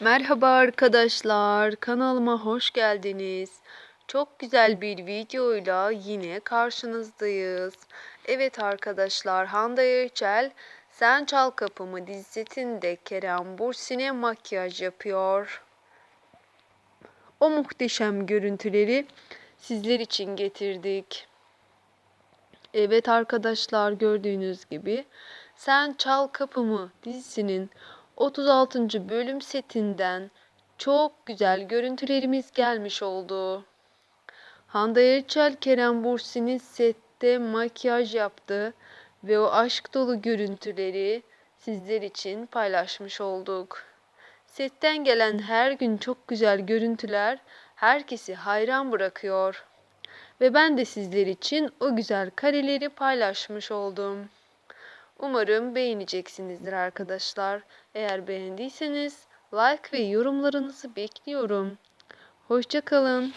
Merhaba arkadaşlar, kanalıma hoş geldiniz. Çok güzel bir videoyla yine karşınızdayız. Evet arkadaşlar, Hande Erçel Sen Çal Kapımı dizisinde Kerem Bürsin'e makyaj yapıyor. O muhteşem görüntüleri sizler için getirdik. Evet arkadaşlar gördüğünüz gibi Sen Çal Kapımı dizisinin 36. bölüm setinden çok güzel görüntülerimiz gelmiş oldu. Hande Erçel Kerem Bürsin'in sette makyaj yaptı ve o aşk dolu görüntüleri sizler için paylaşmış olduk. Setten gelen her gün çok güzel görüntüler herkesi hayran bırakıyor. Ve ben de sizler için o güzel kareleri paylaşmış oldum. Umarım beğeneceksinizdir arkadaşlar. Eğer beğendiyseniz like ve yorumlarınızı bekliyorum. Hoşçakalın.